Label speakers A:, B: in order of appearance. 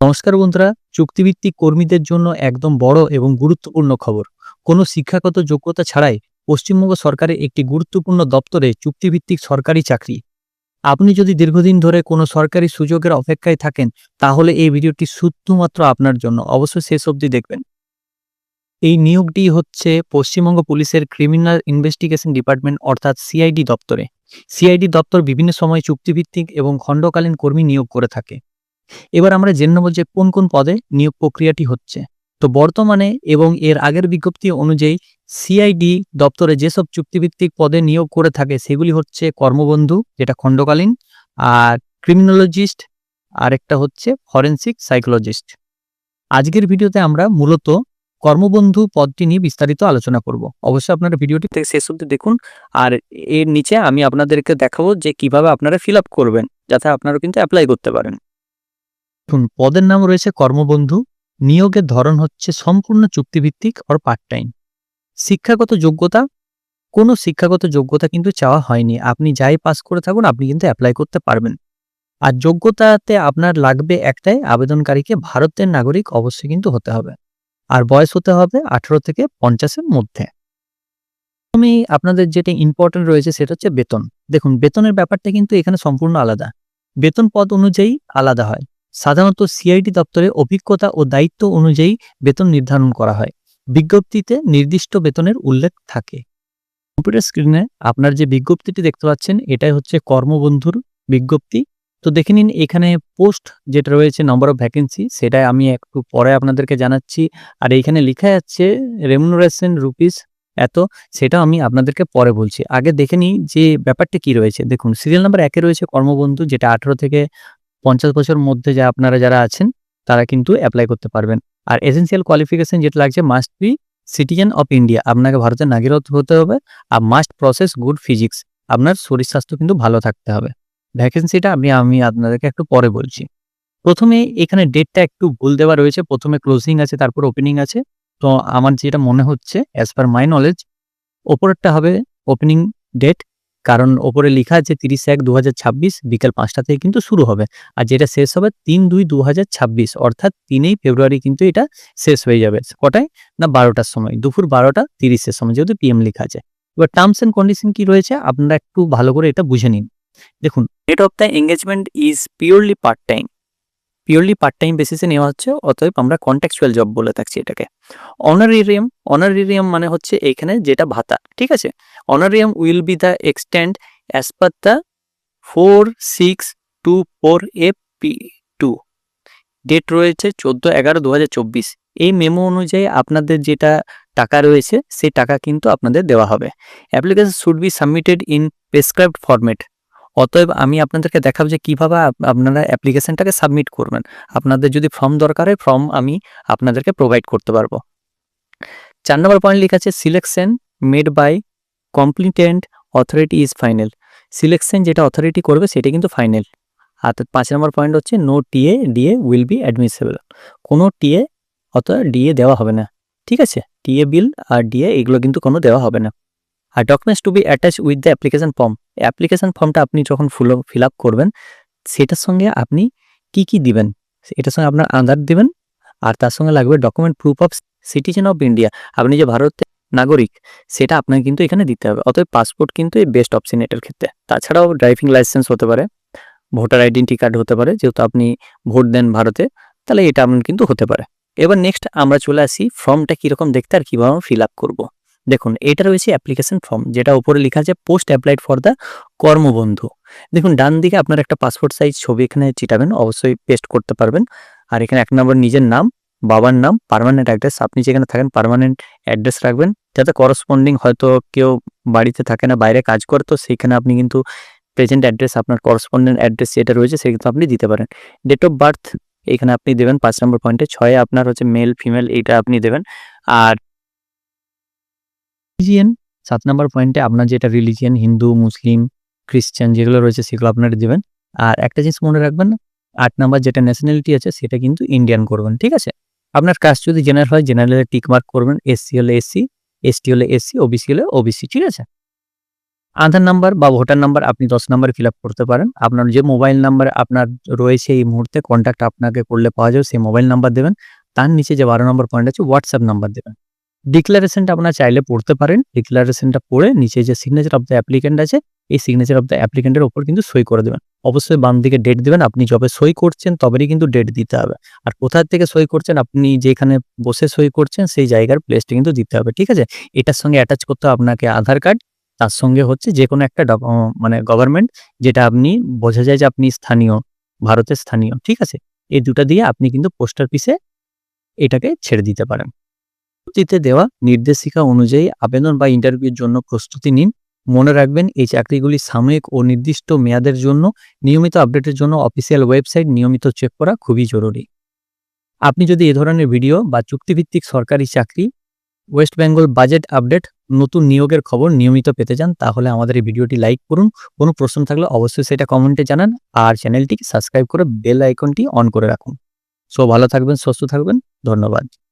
A: নমস্কার বন্ধুরা, চুক্তিভিত্তিক কর্মীদের জন্য একদম বড় এবং গুরুত্বপূর্ণ খবর। কোনো শিক্ষাগত যোগ্যতা ছাড়াই পশ্চিমবঙ্গ সরকারের একটি গুরুত্বপূর্ণ দপ্তরে চুক্তিভিত্তিক সরকারি চাকরি। আপনি যদি দীর্ঘদিন ধরে কোনো সরকারি সুযোগের অপেক্ষায় থাকেন, তাহলে এই ভিডিওটি শুধুমাত্র আপনার জন্য। অবশ্যই শেষ অবধি দেখবেন। এই নিয়োগটি হচ্ছে পশ্চিমবঙ্গ পুলিশের ক্রিমিনাল ইনভেস্টিগেশন ডিপার্টমেন্ট, অর্থাৎ সিআইডি দপ্তরে। সিআইডি দপ্তর বিভিন্ন সময় চুক্তিভিত্তিক এবং খণ্ডকালীন কর্মী নিয়োগ করে থাকে। এবার আমরা জেনে নেব যে কোন কোন পদে নিয়োগ প্রক্রিয়াটি হচ্ছে। তো বর্তমানে এবং এর আগের বিজ্ঞপ্তি অনুযায়ী সিআইডি দপ্তরে যেসব চুক্তিভিত্তিক পদে নিয়োগ করে থাকে সেগুলি হচ্ছে কর্মবন্ধু, যেটা খণ্ডকালীন, আর ক্রিমিনোলজিস্ট আর একটা হচ্ছে ফরেন্সিক সাইকোলজিস্ট। আজকের ভিডিওতে আমরা মূলত কর্মবন্ধু পদটি নিয়ে বিস্তারিত আলোচনা করব। অবশ্যই আপনারা ভিডিওটি শেষ অবধি দেখুন, আর এর নিচে আমি আপনাদেরকে দেখাবো যে কীভাবে আপনারা ফিল করবেন, যাতে আপনারা কিন্তু অ্যাপ্লাই করতে পারেন। পদের নাম রয়েছে কর্মবন্ধু, নিয়োগের ধরন হচ্ছে সম্পূর্ণ চুক্তিভিত্তিক অর পার্ট টাইম শিক্ষাগত যোগ্যতা, কোনো শিক্ষাগত যোগ্যতা কিন্তু চাওয়া হয়নি। আপনি যাই পাস করে থাকুন, আপনি কিন্তু অ্যাপ্লাই করতে পারবেন। আর যোগ্যতাতে আপনার লাগবে একটাই, আবেদনকারীকে ভারতের নাগরিক অবশ্যই কিন্তু হতে হবে। আর বয়স হতে হবে আঠারো থেকে পঞ্চাশের মধ্যে। প্রথমেই আপনাদের যেটা ইম্পর্টেন্ট রয়েছে সেটা হচ্ছে বেতন। দেখুন, বেতনের ব্যাপারটা কিন্তু এখানে সম্পূর্ণ আলাদা। বেতন পদ অনুযায়ী আলাদা হয়। সাধারণত সিআইডি দপ্তরে অভিজ্ঞতা ও দায়িত্ব অনুযায়ী বেতন নির্ধারণ করা হয়। বিজ্ঞপ্তিতে নির্দিষ্ট বেতনের উল্লেখ থাকে। কম্পিউটার স্ক্রিনে আপনার যে বিজ্ঞপ্তিটি দেখতে পাচ্ছেন, এটাই হচ্ছে কর্মবন্ধুর বিজ্ঞপ্তি। তো দেখে নিন, এখানে পোস্ট যেটা রয়েছে নম্বর অফ ভ্যাকেন্সি সেটাই আমি একটু পরে আপনাদেরকে জানাচ্ছি। আর এইখানে লেখা যাচ্ছে রেমুনারেশন রুপিস এত সেটা আমি আপনাদেরকে পরে বলছি। আগে দেখে নিই যে ব্যাপারটা কি রয়েছে। দেখুন সিরিয়াল নাম্বার একে রয়েছে কর্মবন্ধু, যেটা আঠেরো থেকে পঞ্চাশ বছর মধ্যে যা আপনারা যারা আছেন, তারা কিন্তু অ্যাপ্লাই করতে পারবেন। আর এসেন্সিয়াল কোয়ালিফিকেশন যেটা লাগছে must be citizen of India আপনাকে ভারতের নাগরিক হতে হবে আর মাস্ট প্রসেস গুড ফিজিক্স আপনার শরীর স্বাস্থ্য কিন্তু ভালো থাকতে হবে। ভ্যাকেন্সিটা আমি আমি আপনাদেরকে একটু পরে বলছি। প্রথমে এখানে ডেটটা একটু ভুল দেওয়া রয়েছে। প্রথমে ক্লোজিং আছে, তারপর ওপেনিং আছে। তো আমার যেটা মনে হচ্ছে অ্যাজ পার মাই নলেজ ওপরেরটা হবে ওপেনিং ডেট কারণ ওপরে লেখা আছে তিরিশ এক দু বিকেল পাঁচটা থেকে কিন্তু শুরু হবে। আর যেটা শেষ হবে তিন দুই দু অর্থাৎ তিনেই ফেব্রুয়ারি কিন্তু এটা শেষ হয়ে যাবে। কটায়? না বারোটার সময়। দুপুর বারোটা তিরিশের সময় যেহেতু পিএম লেখা আছে। এবার টার্মস অ্যান্ড কন্ডিশন কি রয়েছে? আপনারা একটু ভালো করে এটা বুঝে নিন। দেখুন date of the engagement is purely part time purely part time বেসিসে নেওয়া হচ্ছে, অতএব আমরা কন্ট্যাকচুয়াল জব বলে থাকছি এটাকে। অনারেরিয়াম অনারেরিয়াম মানে হচ্ছে এইখানে যেটা ভাতা, ঠিক আছে? Honorarium will be the extend as per the four six two four F P to date রয়েছে চোদ্দ এগারো দু এই মেমো অনুযায়ী আপনাদের যেটা টাকা রয়েছে, সেই টাকা কিন্তু আপনাদের দেওয়া হবে। Application should be submitted in prescribed format অতএব আমি আপনাদেরকে দেখাবো যে কীভাবে আপ- আপনারা অ্যাপ্লিকেশনটাকে সাবমিট করবেন। আপনাদের যদি ফর্ম দরকার হয়, ফর্ম আমি আপনাদেরকে প্রোভাইড করতে পারব। চার নম্বর পয়েন্ট লেখা আছে selection made by competent authority is final selection যেটা অথরিটি করবে, সেটা কিন্তু ফাইনাল আর পাঁচ নম্বর পয়েন্ট হচ্ছে no TA DA will be admissible কোনো টিএ অথবা ডিএ দেওয়া হবে না। ঠিক আছে? টিএ বিল আর ডিএ এগুলো কিন্তু কোনো দেওয়া হবে না। আর documents to be attach with the application form application ফর্মটা আপনি যখন ফুল ফিল আপ করবেন, সেটার সঙ্গে আপনি কি কি দিবেন? এটার সঙ্গে আপনার আধার দিবেন, আর তার সঙ্গে লাগবে document proof of citizen of India আপনি যে ভারতের নাগরিক, সেটা আপনাকে কিন্তু এখানে দিতে হবে। অতএব পাসপোর্ট কিন্তু এই বেস্ট অপশন এটার ক্ষেত্রে। তাছাড়াও ড্রাইভিং লাইসেন্স হতে পারে ভোটার আইডেন্টি কার্ড হতে পারে, যেহেতু আপনি ভোট দেন ভারতে, তাহলে এটা আপনার কিন্তু হতে পারে। এবার নেক্সট আমরা চলে আসি ফর্মটা কীরকম দেখতে আর কীভাবে ফিল আপ করব। দেখুন, এটা রয়েছে অ্যাপ্লিকেশন ফর্ম যেটা উপরে লেখা আছে post applied for the Karmabandhu. দেখুন, ডান দিকে আপনার একটা পাসপোর্ট সাইজ ছবি এখানে চিটাবেন, অবশ্যই পেস্ট করতে পারবেন। আর এখানে এক নম্বর নিজের নাম, বাবার নাম পার্মানেন্ট অ্যাড্রেস আপনি যেখানে থাকেন পার্মানেন্ট অ্যাড্রেস রাখবেন। যাতে করসপন্ডিং হয়তো কেউ বাড়িতে থাকে না, বাইরে কাজ করে, তো সেইখানে আপনি কিন্তু প্রেজেন্ট অ্যাড্রেস আপনার করসপন্ডেন্ট অ্যাড্রেস যেটা রয়েছে, সেটা কিন্তু আপনি দিতে পারেন। ডেট অফ বার্থ এখানে আপনি দেবেন পাঁচ নম্বর পয়েন্টে ছয়ে আপনার হচ্ছে মেল ফিমেল এইটা আপনি দেবেন। আর রিলিজিয়ান সাত নম্বর পয়েন্টে আপনার যেটা রিলিজিয়ান হিন্দু, মুসলিম খ্রিস্টান যেগুলো রয়েছে সেগুলো আপনারা দেবেন। আর একটা জিনিস মনে রাখবেন, আট নাম্বার যেটা ন্যাশনালিটি আছে সেটা কিন্তু ইন্ডিয়ান করবেন, ঠিক আছে? আপনার কাস্ট যদি জেনারেল হয় জেনারেলে টিক মার্ক করবেন এসসি হলে এসসি এসটি হলে এসসি ওবিসি হলে ওবিসি ঠিক আছে? আধার নাম্বার বা ভোটার নাম্বার আপনি দশ নাম্বার ফিল করতে পারেন। আপনার যে মোবাইল নাম্বার আপনার রয়েছে এই মুহূর্তে কন্ট্যাক্ট আপনাকে করলে পাওয়া যাবে, সেই মোবাইল নাম্বার দেবেন। তার নিচে যে বারো নম্বর পয়েন্ট আছে হোয়াটসঅ্যাপ নাম্বার দেবেন। ডিক্লারেশনটা আপনার চাইলে পড়তে পারেন। ডিক্লারেশনটা পড়ে নিচে যে সিগনেচার অফ দ্য অ্যাপ্লিকেন্ট আছে, এই সিগনেচার অফ দ্য অ্যাপ্লিকেন্টের ওপর কিন্তু সই করে দেবেন। অবশ্যই বাম দিকে ডেট দেবেন, আপনি যবে সই করছেন তবেই কিন্তু ডেট দিতে হবে। আর কোথা থেকে সই করছেন, আপনি যেখানে বসে সই করছেন, সেই জায়গার প্লেসটা কিন্তু দিতে হবে, ঠিক আছে? এটার সঙ্গে অ্যাটাচ করতে হবে আপনাকে আধার কার্ড তার সঙ্গে হচ্ছে যে কোনো একটা মানে গভর্নমেন্ট যেটা আপনি বোঝা যায় যে আপনি স্থানীয়, ভারতের স্থানীয়, ঠিক আছে? এই দুটা দিয়ে আপনি কিন্তু পোস্ট অফিসে এটাকে ছেড়ে দিতে পারেন। প্রস্তুতিতে দেওয়া নির্দেশিকা অনুযায়ী আবেদন বা ইন্টারভিউর জন্য প্রস্তুতি নিন। মনে রাখবেন, এই চাকরিগুলি সাময়িক ও নির্দিষ্ট মেয়াদের জন্য, নিয়মিত আপডেটের জন্য অফিসিয়াল ওয়েবসাইট নিয়মিত চেক করা খুবই জরুরি। আপনি যদি এ ধরনের ভিডিও বা চুক্তিভিত্তিক সরকারি চাকরি ওয়েস্ট বেঙ্গল বাজেট আপডেট নতুন নিয়োগের খবর নিয়মিত পেতে চান, তাহলে আমাদের এই ভিডিওটি লাইক করুন। কোনো প্রশ্ন থাকলে অবশ্যই সেটা কমেন্টে জানান আর চ্যানেলটিকে সাবস্ক্রাইব করে বেল আইকনটি অন করে রাখুন। সো ভালো থাকবেন, সুস্থ থাকবেন, ধন্যবাদ।